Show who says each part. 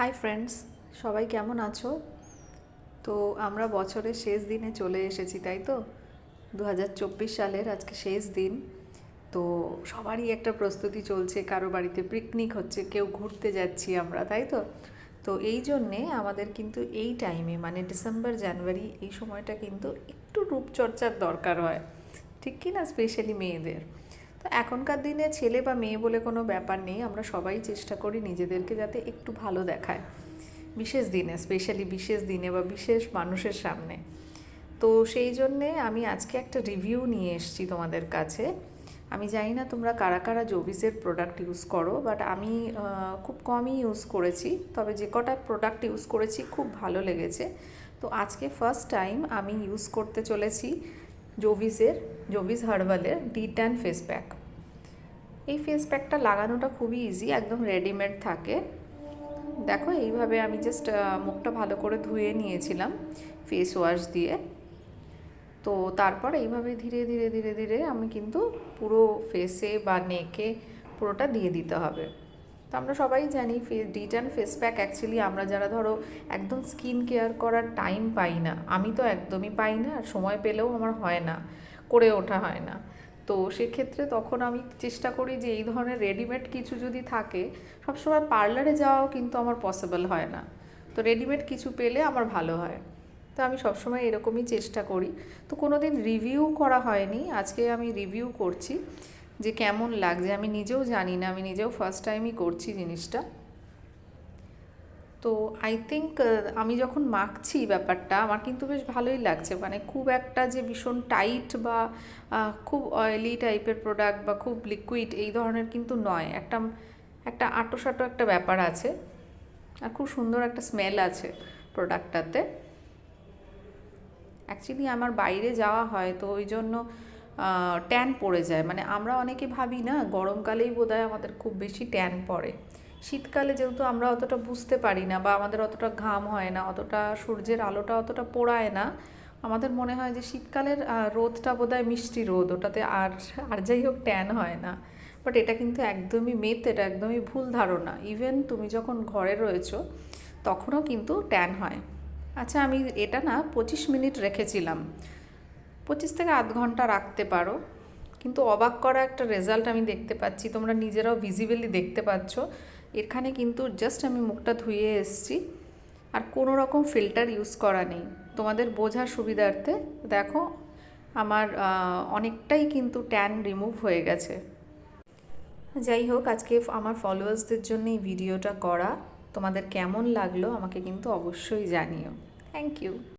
Speaker 1: Hi friends সবাই কেমন আছো? তো আমরা বছরের শেষ দিনে চলে এসেছি, তাই তো? দু হাজার চব্বিশ সালের আজকে শেষ দিন। তো সবারই একটা প্রস্তুতি চলছে, কারও বাড়িতে পিকনিক হচ্ছে, কেউ ঘুরতে যাচ্ছি আমরা, তাই তো? তো এই জন্যে আমাদের কিন্তু এই টাইমে মানে ডিসেম্বর জানুয়ারি এই সময়টা কিন্তু একটু রূপচর্চার দরকার হয়। ঠিক কি না স্পেশালি মেয়েদের। তো এখনকার দিনে ছেলে বা মেয়ে বলে কোনো ব্যাপার নেই, আমরা সবাই চেষ্টা করি নিজেদেরকে যাতে একটু ভালো দেখায়, বিশেষ দিনে স্পেশালি বিশেষ দিনে বা বিশেষ মানুষের সামনে। তো সেই জন্যে আমি আজকে একটা রিভিউ নিয়ে এসেছি তোমাদের কাছে। আমি জানি না তোমরা কারা কারা জোবিসের প্রোডাক্ট ইউজ করো বাট আমি খুব কমই ইউজ করেছি, তবে যে কটা প্রোডাক্ট ইউজ করেছি খুব ভালো লেগেছে। তো আজকে ফার্স্ট টাইম আমি ইউজ করতে চলেছি জোভিসের, জোভিস হার্বালের ডি ট্যান ফেস প্যাক এই ফেস প্যাকটা লাগানোটা খুবই ইজি একদম রেডিমেড থাকে। দেখো, এইভাবে আমি জাস্ট মুখটা ভালো করে ধুয়ে নিয়েছিলাম ফেস ওয়াশ দিয়ে। তো তারপর এইভাবে ধীরে ধীরে ধীরে ধীরে আমি কিন্তু পুরো ফেসে বা নেকে পুরোটা দিয়ে দিতে হবে। তো আমরা সবাই জানি face detan face pack actually আমরা যারা ধরো একদম স্কিন কেয়ার করার টাইম পাই না, আমি তো একদমই পাই না আর সময় পেলেও আমার হয় না, করে ওঠা হয় না। তো সেক্ষেত্রে তখন আমি চেষ্টা করি যে এই ধরনের রেডিমেড কিছু যদি থাকে, সবসময় পার্লারে যাওয়াও কিন্তু আমার পসিবল হয় না। তো রেডিমেড কিছু পেলে আমার ভালো হয়। তো আমি সবসময় এরকমই চেষ্টা করি। তো কোনো দিন রিভিউ করা হয়নি, আজকে আমি রিভিউ করছি। যে কেমন লাগছে, আমি নিজেও জানি না, আমি নিজেও ফার্স্ট টাইমই করছি জিনিসটা। তো আই থিঙ্ক আমি যখন মাখছি ব্যাপারটা, আমার কিন্তু বেশ ভালোই লাগছে। মানে খুব একটা যে ভীষণ টাইট বা খুব অয়েলি টাইপের প্রোডাক্ট বা খুব লিকুইড এই ধরনের কিন্তু নয়। একটা একটা আটো সাটো একটা ব্যাপার আছে আর খুব সুন্দর একটা স্মেল আছে প্রোডাক্টটাতে অ্যাকচুয়ালি আমার বাইরে যাওয়া হয়, তো ওই জন্য ট্যান পড়ে যায়। মানে আমরা অনেকে ভাবি না, গরমকালেই বোধহয় আমাদের খুব বেশি ট্যান পড়ে। শীতকালে যেহেতু আমরা অতটা বুঝতে পারি না বা আমাদের অতটা ঘাম হয় না, অতটা সূর্যের আলোটা অতটা পোড়ায় না, আমাদের মনে হয় যে শীতকালের রোদটা বোধহয় মিষ্টি রোদ, ওটাতে আর আর যাই হোক ট্যান হয় না। বাট এটা কিন্তু একদমই মেথ এটা একদমই ভুল ধারণা। ইভেন তুমি যখন ঘরে রয়েছো, তখনও কিন্তু ট্যান হয়। আচ্ছা আমি এটা না পঁচিশ মিনিট রেখেছিলাম। পঁচিশ থেকে আধ ঘণ্টা রাখতে পারো। কিন্তু অবাক করা একটা রেজাল্ট আমি দেখতে পাচ্ছি, তোমরা নিজেরাও ভিজিবলি দেখতে পাচ্ছ। এখানে কিন্তু জাস্ট আমি মুখটা ধুয়ে এসেছি। আর কোনো রকম ফিল্টার ইউজ করা নেই। তোমাদের বোঝার সুবিধার্থে দেখো, আমার অনেকটাই কিন্তু ট্যান রিমুভ হয়ে গেছে। যাই হোক, আজকে আমার ফলোয়ার্সদের জন্য এই ভিডিওটা করা। তোমাদের কেমন লাগল আমাকে কিন্তু অবশ্যই জানিও। Thank you